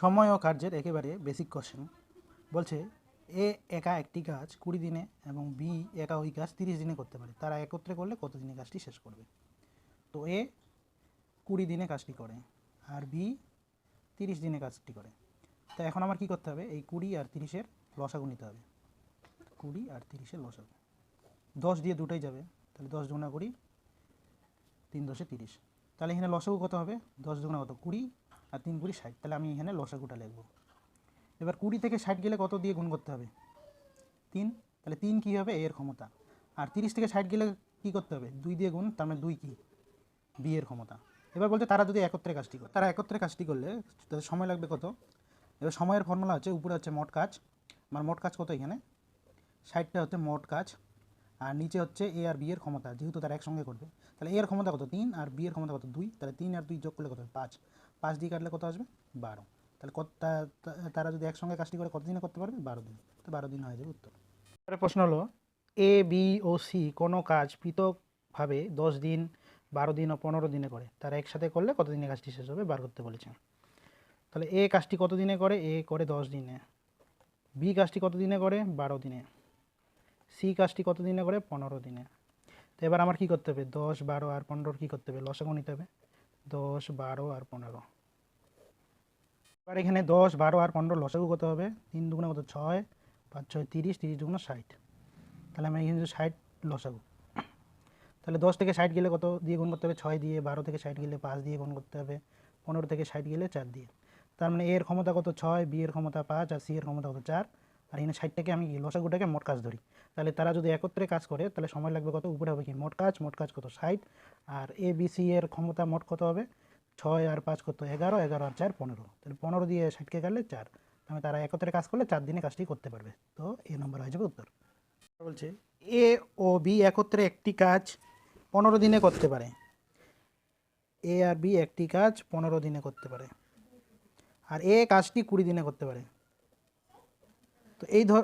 সময় ও কার্যের একেবারে বেসিক কোশ্চেন বলছে, এ একা একটি কাজ কুড়ি দিনে এবং বি একা ওই কাজ তিরিশ দিনে করতে পারে। তারা একত্রে করলে কত দিনে কাজটি শেষ করবে? তো এ কুড়ি দিনে কাজটি করে আর বি তিরিশ দিনে কাজটি করে। তো এখন আমার কি করতে হবে? এই কুড়ি আর তিরিশের লসাগু নিতে হবে। কুড়ি আর তিরিশের লসাগু। দশ দিয়ে দুটোই যাবে। তাহলে দশ দুগুণা কুড়ি, তিন দশে তিরিশ। তাহলে এখানে লসাগু কত হবে? দশ দুগুণা কত? কুড়ি আর তিন কুড়ি ষাট, তাহলে আমি এখানে লসাগুটা লিখব। এবার কুড়ি থেকে ষাট গেলে কত দিয়ে গুণ করতে হবে? তিন, তাহলে তিন কী হবে? এর ক্ষমতা। আর তিরিশ থেকে ষাট গেলে কী করতে হবে? দুই দিয়ে গুণ, তার মানে দুই কী? বি এর ক্ষমতা। এবার বলছে তারা যদি একত্রে কাজটি করে, তারা একত্রে কাজটি করলে তাদের সময় লাগবে কত? এবার সময়ের ফর্মুলা হচ্ছে, উপরে হচ্ছে মোট কাজ। আমার মোট কাজ কত এখানে? ষাটটা হচ্ছে মোট কাজ। আর নিচে হচ্ছে এ আর বি এর ক্ষমতা, যেহেতু তারা একসঙ্গে করবে। তাহলে এ এর ক্ষমতা কত? তিন, আর বি এর ক্ষমতা কত? দুই, তাহলে তিন আর দুই যোগ করলে কত পাঁচ। পাঁচ দিয়ে কাটলে কত আসবে? বারো। তাহলে কত তারা যদি একসঙ্গে কাজটি করে কত দিনে করতে পারবে? বারো দিন। তো বারো দিন হয়ে যাবে উত্তর। এবারে প্রশ্ন হলো এ বি ও সি কোনো কাজ পৃথকভাবে দশ দিন, বারো দিন ও পনেরো দিনে করে। তারা একসাথে করলে কত দিনে কাজটি শেষ হবে? বার করতে বলেছে তাহলে এ কাজটি কত দিনে করে? এ করে দশ দিনে। বি কাজটি কত দিনে করে? বারো দিনে। সি কাজটি কত দিনে করে? পনেরো দিনে। তো এবার আমার কী করতে হবে? দশ, বারো আর পনেরোর কী করতে হবে? লসাগু নিতে হবে। দশ, বারো আর পনেরো। এবার এখানে দশ, বারো আর পনেরো লসাগু কত হবে? তিন দুগুণে কত? ছয়, পাঁচ, ছয়, তিরিশ তিরিশ দুগুণে ষাট। তাহলে আমি এখানে ষাট লসাগু। তাহলে দশ থেকে ষাট গেলে কত? দিয়ে গুণ করতে হবে ছয় দিয়ে। বারো থেকে ষাট গেলে পাঁচ দিয়ে গুণ করতে হবে। পনেরো থেকে ষাট গেলে চার দিয়ে। তার মানে এর ক্ষমতা কত? ছয়, বি এর ক্ষমতা পাঁচ আর সি এর ক্ষমতা কত? চার। আর এখানে ষাটটাকে আমি লসাগুটাকে মোট কাজ ধরি। তাহলে তারা যদি একত্রে কাজ করে, তাহলে সময় লাগবে কত? উপরে হবে কি? মোট কাজ মোট কাজ কত? ষাট। আর এ বি সি এর ক্ষমতা মোট কত হবে? ছয় আর পাঁচ কত? এগারো। এগারো আর চার, পনেরো। তাহলে পনেরো দিয়ে ষাটকে কাটলে চার। তাহলে তারা একত্রে কাজ করলে চার দিনে কাজটি করতে পারবে। তো এ নম্বর হয়ে যাবে উত্তর। বলছে এ ও বি একত্রে একটি কাজ পনেরো দিনে করতে পারে। এ আর বি একটি কাজ পনেরো দিনে করতে পারে। আর এ কাজটি কুড়ি দিনে করতে পারে। তো এই ধর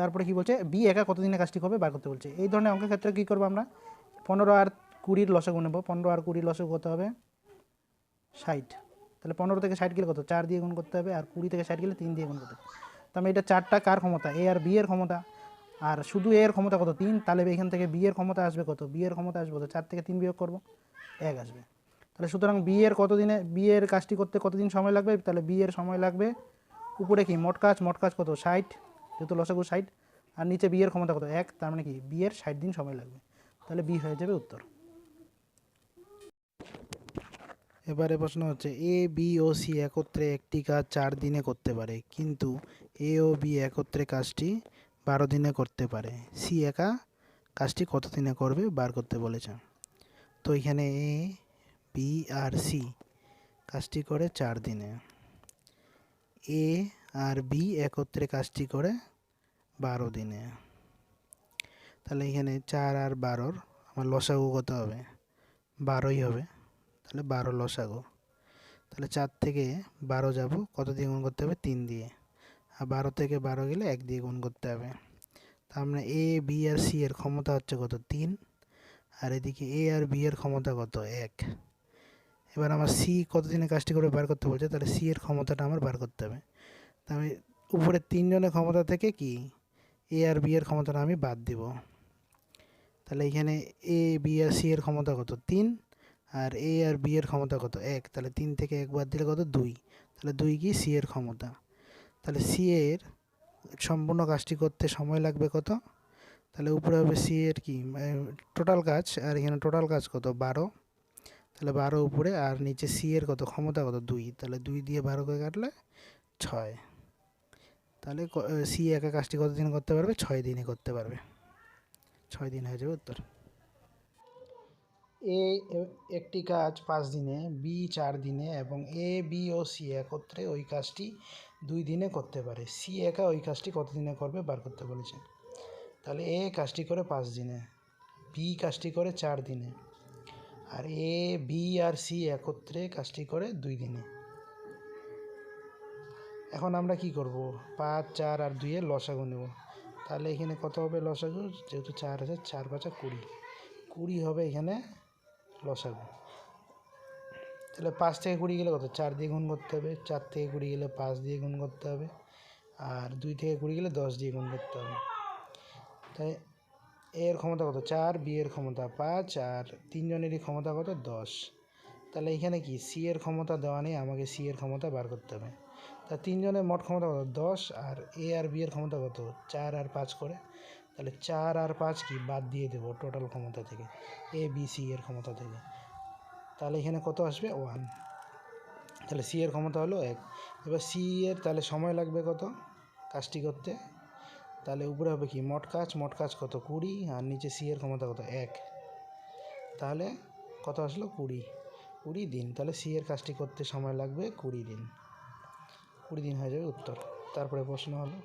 তারপরে কি বলছে? বি একা কত দিনে কাজটি করবে? বার করতে বলছে। এই ধরনের অঙ্কের ক্ষেত্রে কী করব আমরা? পনেরো আর কুড়ির লসাগু নেব। পনেরো আর কুড়ির লসাগু কত হবে? ষাট। তাহলে পনেরো থেকে ষাট গেলে কত? চার দিয়ে গুণ করতে হবে। আর কুড়ি থেকে ষাট গেলে তিন দিয়ে গুণ করতে হবে। তাহলে এটা চারটা কার ক্ষমতা? এ আর বি এর ক্ষমতা। আর শুধু এর ক্ষমতা কত? তিন। তাহলে এখান থেকে বি এর ক্ষমতা আসবে কত? বি এর ক্ষমতা আসবে কত? চার থেকে তিন বিয়োগ করব। এক আসবে। তাহলে সুতরাং বি এর কত দিনে বি এর কাজটি করতে কতদিন সময় লাগবে? তাহলে বি এর সময় লাগবে উপরে কি? মোট কাজ মোট কাজ কত? ষাট। যেহেতু লসাগু ষাট, আর নিচে বিয়ের ক্ষমতা কত? এক, তার মানে কি? বিয়ের ষাট দিন সময় লাগবে। তাহলে বি হয়ে যাবে উত্তর। এবারে প্রশ্ন হচ্ছে এ বি ও সি একত্রে একটি কাজ চার দিনে করতে পারে, কিন্তু এ ও বি একত্রে কাজটি বারো দিনে করতে পারে। সি একা কাজটি কত দিনে করবে? বার করতে বলেছে। তো এখানে এ বি আর সি কাজটি করে চার দিনে। এ আর বি একত্রে কাজটি করে বারো দিনে। তাহলে এখানে চার আর বারোর আমার লসাগু কত হবে? বারোই হবে। তাহলে বারো লসাগু। তাহলে চার থেকে বারো যাব, কত দিয়ে গুণ করতে হবে? তিন দিয়ে। আর বারো থেকে বারো গেলে এক দিয়ে গুণ করতে হবে। তার মানে এ বি আর সি এর ক্ষমতা হচ্ছে কত? তিন। আর এদিকে এ আর বি এর ক্ষমতা কত? এক। এবার আমার সি কত দিনে কাজটি করে বার করতে বলছে? তাহলে সি এর ক্ষমতাটা আমার বার করতে হবে। তা আমি উপরে তিনজনের ক্ষমতা থেকে কি এ আর বি এর ক্ষমতাটা আমি বাদ দিব? তাহলে এখানে এ বি আর সি এর ক্ষমতা কত? তিন। আর এ আর বি এর ক্ষমতা কত? এক। তাহলে তিন থেকে এক বাদ দিলে কত? দুই। তাহলে দুই কি? সি এর ক্ষমতা। তাহলে সি এর সম্পূর্ণ কাজটি করতে সময় লাগবে কত? তাহলে উপরে হবে সি এর কি? টোটাল কাজ। আর এখানে টোটাল কাজ কত? বারো। তাহলে বারো উপরে। আর নিচে সি এর কত? ক্ষমতা কত? দুই। তাহলে দুই দিয়ে বারোকে কাটলে ছয়। তাহলে সি একা কাজটি কত দিন করতে পারবে? ছয় দিনে করতে পারবে। ছয় দিন হয়ে যাবে উত্তর। এ একটি কাজ পাঁচ দিনে, বি চার দিনে এবং এ, বি ও সি একত্রে ওই কাজটি দুই দিনে করতে পারে। সি একা ওই কাজটি কত দিনে করবে? বার করতে বলেছে তাহলে এ কাজটি করে পাঁচ দিনে, বি কাজটি করে চার দিনে, আর এ, বি আর সি একত্রে কাজটি করে দুই দিনে। এখন আমরা কি করব? পাঁচ, চার আর দুইয়ে লসাগু নেব। তাহলে এখানে কত হবে লসাগু? যেহেতু চার আছে, চার পাঁচা কুড়ি। কুড়ি হবে এখানে লসাগু। তাহলে পাঁচ থেকে কুড়ি গেলে কত? চার দিয়ে গুণ করতে হবে। চার থেকে কুড়ি গেলে পাঁচ দিয়ে গুণ করতে হবে। আর দুই থেকে কুড়ি গেলে দশ দিয়ে গুণ করতে হবে। তাই এর ক্ষমতা কত? চার, বি এর ক্ষমতা পাঁচ, আর তিনজনেরই ক্ষমতা কত? দশ। তাহলে এখানে কি? সি এর ক্ষমতা দেওয়া নেই, আমাকে সি এর ক্ষমতা বার করতে হবে। তা তিনজনের মোট ক্ষমতা কত? দশ আর এ আর বি এর ক্ষমতা কত? চার আর পাঁচ করে। তাহলে চার আর পাঁচ কি? বাদ দিয়ে দেবো টোটাল ক্ষমতা থেকে এ বি সি এর ক্ষমতা থেকে। তাহলে এখানে কত আসবে? ওয়ান তাহলে সি এর ক্ষমতা হলো এক। এবার সি এর তাহলে সময় লাগবে কত? কাজটি করতে। তাহলে উপরে হবে কি? মোট কাজ মোট কাজ কত? কুড়ি। আর নিচে সি এর ক্ষমতা কত? এক। তাহলে কত আসলো? কুড়ি। কুড়ি দিন। তাহলে সি এর কাজটি করতে সময় লাগবে কুড়ি দিন। কুড়ি দিন হয়ে যাবে উত্তর। তারপরে প্রশ্ন হলো,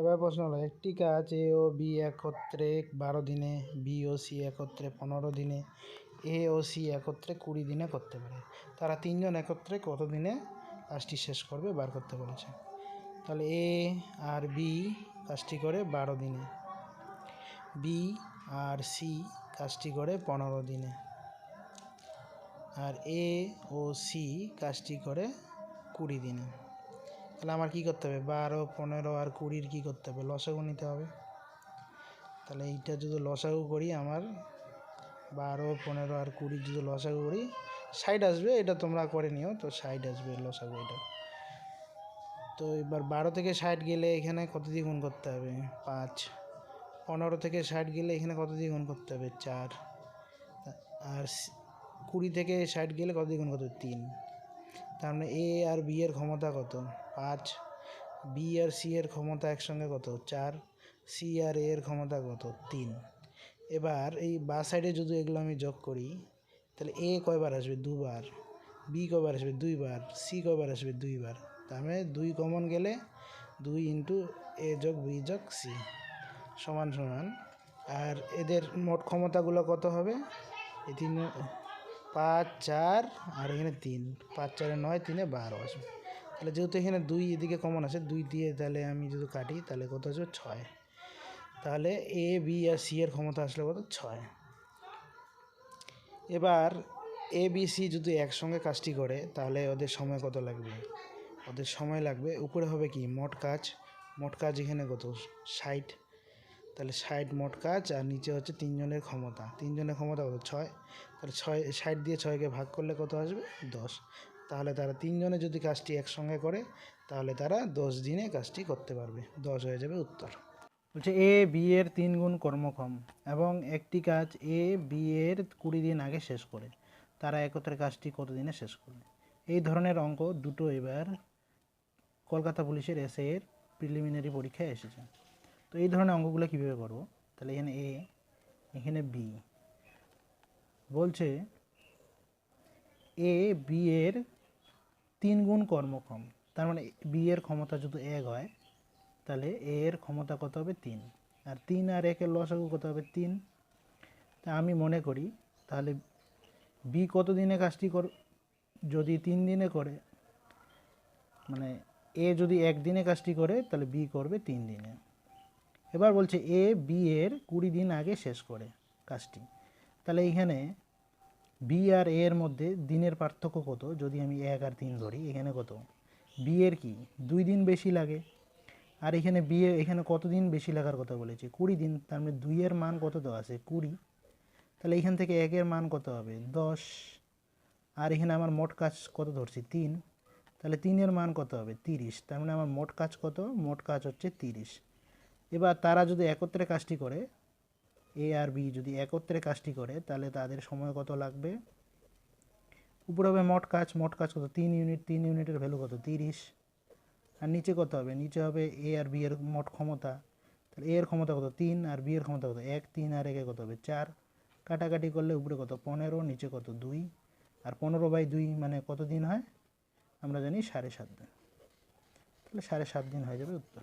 এবার প্রশ্ন হলো একটি কাজ এ ও বি একত্রে বারো দিনে, বি ও সি একত্রে পনেরো দিনে, এ ও সি একত্রে কুড়ি দিনে করতে পারে। তারা তিনজন একত্রে কত দিনে কাজটি শেষ করবে বার করতে বলেছে। তাহলে এ আর বি কাজটি করে বারো দিনে, বি আর সি কাজটি করে পনেরো দিনে, আর এ ও সি কাজটি করে কুড়ি দিনে। তাহলে আমার কী করতে হবে? বারো, পনেরো আর কুড়ির কী করতে হবে? লসাগু নিতে হবে। তাহলে এইটা যদি লসাগু করি আমার, বারো, পনেরো আর কুড়ি যদি লসাগু করি সাইড আসবে, এটা তোমরা করে নিও। তো সাইড আসবে লসাগু এটা। তো এবার বারো থেকে ষাট গেলে এখানে কত দিয়ে গুণ করতে হবে? পাঁচ। পনেরো থেকে ষাট গেলে এখানে কত দিয়ে গুণ করতে হবে? চার। আর কুড়ি থেকে ষাট গেলে কত দিয়ে গুণ করতে হবে? তিন। তার মানে এ আর বি এর ক্ষমতা কত? পাঁচ। বি আর সি এর ক্ষমতা একসঙ্গে কত? চার। সি আর এ এর ক্ষমতা কত? তিন। এবার এই বা সাইডে যদি এগুলো আমি যোগ করি, তাহলে এ কয়বার আসবে? দুবার। বি কয়বার আসবে? দুইবার। সি কয়বার আসবে? দুইবার। তার মানে দুই কমন গেলে দুই ইন্টু এ যোগ বি যোগ সি সমান সমান। আর এদের মোট ক্ষমতাগুলো কত হবে? এই তিন পাঁচ, চার আর এখানে তিন। পাঁচ, চারে নয়, তিনে বারো আসবে। তাহলে যেহেতু এখানে দুই এদিকে কমন আছে, দুই দিয়ে তাহলে আমি যদি কাটি, তাহলে কত আসবে? ছয়। তাহলে এ বি আর সি এর ক্ষমতা আসলে কত? ছয়। এবার এ বি সি যদি একসঙ্গে কাজটি করে, তাহলে ওদের সময় কত লাগবে? ওদের সময় লাগবে, উপরে হবে কি? মোট কাজ মোট কাজ এখানে কত? ষাট। তাহলে ষাট মোট কাজ আর নিচে হচ্ছে তিনজনের ক্ষমতা। তিনজনের ক্ষমতা কত? ছয়। তাহলে ছয়, ষাট দিয়ে ছয়কে ভাগ করলে কত আসবে? দশ। তাহলে তারা তিনজনে যদি কাজটি একসঙ্গে করে, তাহলে তারা দশ দিনে কাজটি করতে পারবে। দশ হয়ে যাবে উত্তর। বলছে এ, বি এর তিন গুণ কর্মক্ষম এবং একটি কাজ এ, বি এর কুড়ি দিন আগে শেষ করে। তারা একত্রে কাজটি কত দিনে শেষ করবে এই ধরনের অঙ্ক দুটো এবার কলকাতা পুলিশের এসএ এর প্রিলিমিনারি পরীক্ষায় এসেছে। তো এই ধরনের অঙ্কগুলো কীভাবে করব? তাহলে এখানে এ এখানে বি বলছে এ বি এর তিন গুণ কর্মক্ষম। তার মানে বি এর ক্ষমতা যদি এক হয়, তাহলে এ এর ক্ষমতা কত হবে? তিন। আর তিন আর একের লসাগু কত হবে? তিন। তা আমি মনে করি, তাহলে বি কত দিনে কাজটি কর, যদি তিন দিনে করে মানে এ যদি একদিনে কাজটি করে, তাহলে বি করবে তিন দিনে। এবার বলছে এ বি এর কুড়ি দিন আগে শেষ করে কাজটি। তাহলে এইখানে বি আর এ এর মধ্যে দিনের পার্থক্য কত? যদি আমি এক আর তিন ধরি, এখানে কত? বি এর কি? দুই দিন বেশি লাগে। আর এখানে বি এ, এখানে কত দিন বেশি লাগার কথা বলেছে? কুড়ি দিন, তার মানে দুইয়ের মান কত দেওয়া আছে? কুড়ি। তাহলে এখান থেকে একের মান কত হবে? দশ। আর এখানে আমার মোট কাজ কত ধরছি? তিন। তাহলে তিনের মান কত হবে? তিরিশ। তার মানে আমার মোট কাজ কত? মোট কাজ হচ্ছে তিরিশ। এবার তারা যদি একত্রে কাজটি করে এ আর বি যদি একত্রে কাজটি করে, তাহলে তাদের সময় কত লাগবে? উপরে হবে মোট কাজ মোট কাজ কত? তিন ইউনিট, তিন ইউনিটের ভ্যালু কত? তিরিশ। আর নিচে কত হবে? নিচে হবে এ আর বি এর মোট ক্ষমতা। তাহলে এ এর ক্ষমতা কত? তিন। আর বি এর ক্ষমতা কত? এক, তিন। আর একে কত হবে? চার। কাটাকাটি করলে উপরে কত? পনেরো। নিচে কত? দুই। আর পনেরো বাই দুই মানে কত দিন হয়? আমরা জানি সাড়ে সাত দিন। তাহলে সাড়ে সাত দিন হয়ে যাবে উত্তর।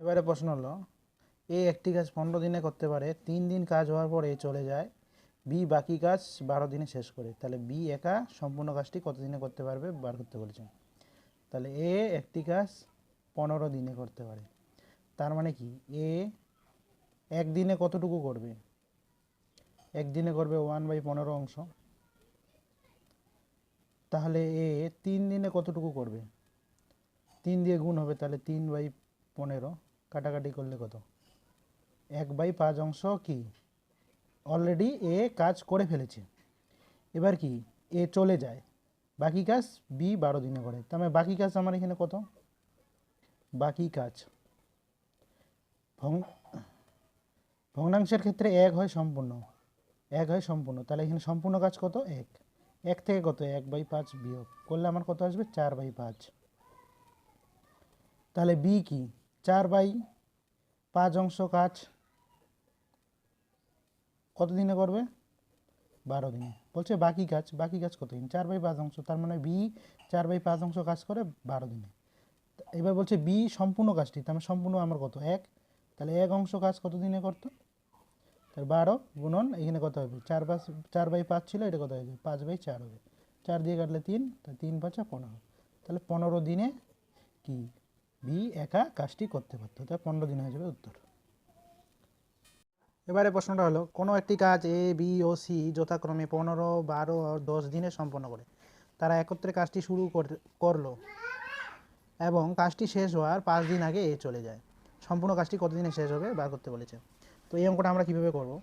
এবারে প্রশ্ন হলো, এ একটি কাজ পনেরো দিনে করতে পারে, তিন দিন কাজ হওয়ার পর চলে যায় বি বাকি কাজ বারো দিনে শেষ করে। তাহলে বি একা সম্পূর্ণ কাজটি কত দিনে করতে পারবে, বার করতে বলেছে তাহলে এ একটি কাজ পনেরো দিনে করতে পারে। তার মানে কি? এ একদিনে কতটুকু করবে? একদিনে করবে ওয়ান বাই পনেরো অংশ। তাহলে এ তিন দিনে কতটুকু করবে? তিন দিয়ে গুণ হবে, তাহলে তিন বাই পনেরো। কাটাকাটি করলে কত? এক বাই পাঁচ অংশ কি? অলরেডি এ কাজ করে ফেলেছে। এবার কি? এ চলে যায়। বাকি কাজ বি বারো দিনে করে। তার মানে বাকি কাজ আমার এখানে কত? বাকি কাজ। ভং- ভগ্নাংশের ক্ষেত্রে এক হয় সম্পূর্ণ। এক হয় সম্পূর্ণ। তাহলে এখানে সম্পূর্ণ কাজ কত? এক। এক থেকে কত? এক বাই পাঁচ বিয়োগ। করলে আমার কত আসবে? চার বাই পাঁচ। তাহলে বি কি? চার বাই পাঁচ অংশ কাজ কত দিনে করবে? বারো দিনে। বলছে বাকি কাজ বাকি কাজ কত দিন? চার বাই পাঁচ অংশ, তার মানে বি চার বাই পাঁচ অংশ কাজ করে বারো দিনে। এবার বলছে বি সম্পূর্ণ কাজটি তার মানে সম্পূর্ণ আমার কত? এক। তাহলে এক অংশ কাজ কত দিনে করতো? তাহলে বারো গুণন, এখানে কত হবে? চার পাঁচ, চার বাই পাঁচ ছিল, এটা কত হবে পাঁচ বাই চার হবে। চার দিয়ে কাটলে তিন, তাহলে তিন পাঁচা পনেরো। তাহলে পনেরো দিনে কি? বি একা কাজটি করতে পারতো। তা পনেরো দিন হয়ে যাবে উত্তর। এবারে প্রশ্নটা হলো, কোনো একটি কাজ এ বি ও সি যথাক্রমে পনেরো, বারো আর দশ দিনে সম্পন্ন করে। তারা একত্রে কাজটি শুরু কর- করল এবং কাজটি শেষ হওয়ার পাঁচ দিন আগে এ চলে যায়। সম্পূর্ণ কাজটি কত দিনে শেষ হবে? বার করতে বলেছে। তো এই অঙ্কটা আমরা কীভাবে করব?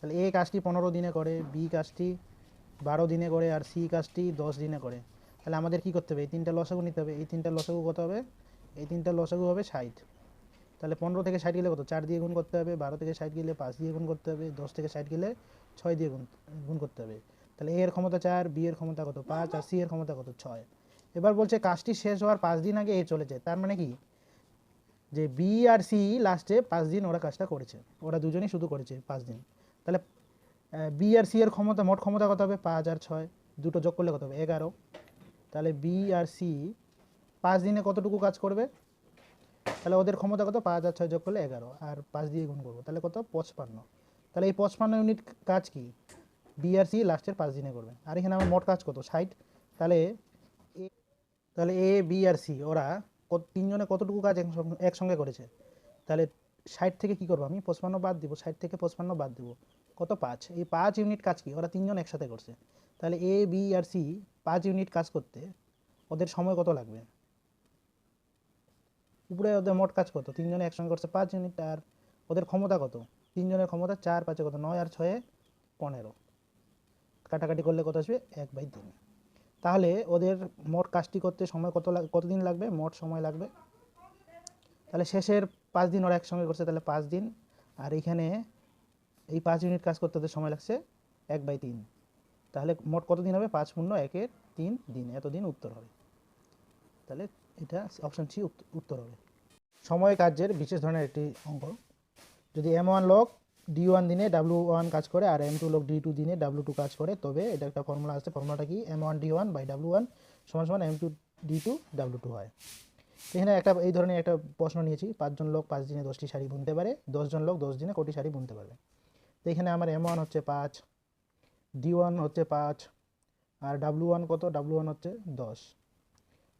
তাহলে এ কাজটি পনেরো দিনে করে বি কাজটি বারো দিনে করে, আর সি কাজটি দশ দিনে করে। তাহলে আমাদের কী করতে হবে? এই তিনটা লসাগু নিতে হবে। এই তিনটা লসাগু কত হবে? এই তিনটা লসাগু হবে ষাট। তাহলে পনেরো থেকে ষাট গেলে কত? চার দিয়ে গুণ করতে হবে, বারো থেকে ষাট গেলে পাঁচ দিয়ে গুণ করতে হবে, দশ থেকে ষাট গেলে ছয় দিয়ে গুণ গুণ করতে হবে। তাহলে এর ক্ষমতা চার, বি এর ক্ষমতা কত? পাঁচ, আর সি এর ক্ষমতা কত? ছয়। এবার বলছে কাজটি শেষ হওয়ার পাঁচ দিন আগে এ চলে যায় তার মানে কি? যে বি আর সি লাস্টে পাঁচ দিন ওরা কাজটা করেছে, ওরা দুজনেই শুধু করেছে পাঁচ দিন। তাহলে বি আর সি এর ক্ষমতা, মোট ক্ষমতা কত হবে? পাঁচ আর ছয়, দুটো যোগ করলে কত হবে? এগারো। তাহলে বি আর সি পাঁচ দিনে কতটুকু কাজ করবে? তাহলে ওদের ক্ষমতা কত? পাঁচ আর ছয় যোগ করলে এগারো, আর পাঁচ দিয়ে গুণ করব, তাহলে কত? পঁচপান্ন। তাহলে এই পঁচপান্ন ইউনিট কাজ কি? বি আর সি লাস্টের পাঁচ দিনে করবে। আর এখানে আমার মোট কাজ কত? ষাট। তাহলে এ- তাহলে এ বি আর সি ওরা তিনজনে কতটুকু কাজ একসঙ্গে- একসঙ্গে করেছে? তাহলে ষাট থেকে কি করব আমি? পঁচপান্ন বাদ দিব, ষাট থেকে পঁচপান্ন বাদ দিব। কত? পাঁচ। এই পাঁচ ইউনিট কাজ কি? ওরা তিনজন একসাথে করছে। তাহলে এ বি আর সি পাঁচ ইউনিট কাজ করতে ওদের সময় কত লাগবে? উপরে ওদের মোট কাজ কত? তিনজনে একসঙ্গে করছে পাঁচ ইউনিট আর ওদের ক্ষমতা কত? তিনজনের ক্ষমতা চার, পাঁচে কত? নয় আর ছয়ে পনেরো। কাটাকাটি করলে কত আসবে? এক বাই তিন। তাহলে ওদের মোট কাজটি করতে সময় কত কতদিন লাগবে? মোট সময় লাগবে। তাহলে শেষের পাঁচ দিন ওরা একসঙ্গে করছে, তাহলে পাঁচ দিন। আর এইখানে এই পাঁচ ইউনিট কাজ করতে ওদের সময় লাগছে এক বাই তিন। তাহলে মোট কত দিন হবে? পাঁচ পূর্ণ একের তিন দিন। এতদিন উত্তর হবে। তাহলে এটা অপশন সি উত্তর হবে। সময় কার্যের বিশেষ ধরনের একটি অঙ্ক। যদি এম ওয়ান লোক ডি ওয়ান দিনে ডাব্লু ওয়ান কাজ করে আর এম টু লোক ডি টু দিনে ডাব্লু টু কাজ করে, তবে এটা একটা ফর্মুলা আছে। ফর্মুলাটা কি? M one D one by W one সমান সমান M two D two W two হয়। এখানে একটা, এই ধরনের একটা প্রশ্ন নিয়েছি। পাঁচজন লোক পাঁচ দিনে দশটি শাড়ি বুনতে পারে, দশজন লোক দশ দিনে কোটি শাড়ি বুনতে পারবে। তো এখানে আমার এম ওয়ান হচ্ছে পাঁচ ডি ওয়ান হচ্ছে পাঁচ, আর ডাব্লু ওয়ান কত? ডাব্লু ওয়ান হচ্ছে দশ।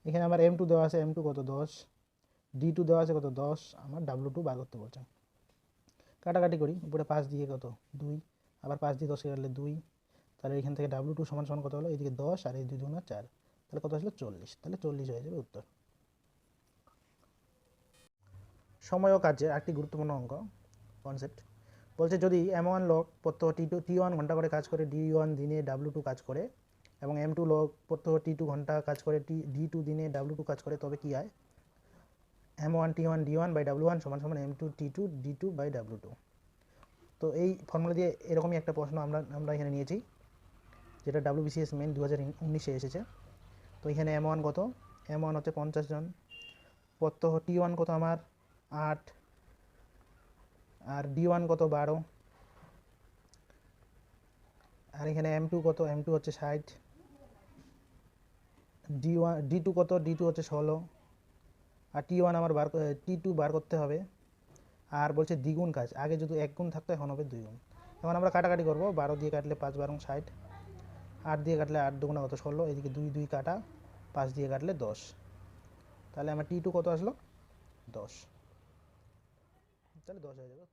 এখানে আমার এম টু দেওয়া আছে এম টু কত দশ? ডি টু দেওয়া আছে কত দশ? আমার ডাব্লু টু বার করতে বলছে। কাটাকাটি করি, উপরে পাঁচ দিয়ে কত? দুই। আবার পাঁচ দিয়ে দশকে কাটলে দুই। তাহলে এখান থেকে ডাব্লু টু সমান সমান কত হলো? এইদিকে দশ আর এই দুই দুগুণা চার। তাহলে কত আসলো? চল্লিশ। তাহলে চল্লিশ হয়ে যাবে উত্তর। সময় ও কার্যের একটি গুরুত্বপূর্ণ অঙ্ক কনসেপ্ট বলছে যদি এম ওয়ান লোক প্রত্যহ টি টু টি ওয়ান ঘণ্টা করে কাজ করে ডি ওয়ান দিনে ডাব্লু টু কাজ করে এবং এম টু লোক প্রত্যহ টি টু ঘণ্টা কাজ করে টি ডি টু দিনে ডাব্লু টু কাজ করে, তবে কী হয় M one T one D one by W one সমান সমান M two T two D two by W two তো এই ফর্মুলা দিয়ে এরকমই একটা প্রশ্ন আমরা আমরা এখানে নিয়েছি, যেটা ডাব্লু বিসিএস মেন দু হাজার উনিশে এসেছে। তো এখানে এম ওয়ান কত? এম ওয়ান হচ্ছে পঞ্চাশ জন। প্রত্যহ টি ওয়ান কত আমার? আট। আর ডি ওয়ান কত? বারো। আর এখানে এম টু কত? এম টু হচ্ছে ষাট। ডি ওয়ান ডি টু কত? ডি টু হচ্ছে ষোলো। আর টি ওয়ান আমার বার টি টু বার করতে হবে। আর বলছে দ্বিগুণ কাজ। আগে যদি এক গুণ থাকতো, এখন হবে দুই গুণ। এখন আমরা কাটাকাটি করব। বারো দিয়ে কাটলে পাঁচ, বারো ষাট। আট দিয়ে কাটলে আট দুগুণা কত? ষোলো। এদিকে দুই দুই কাটা। পাঁচ দিয়ে কাটলে দশ। তাহলে আমার টি টু কত আসলো? দশ। তাহলে দশ হয়ে যাবে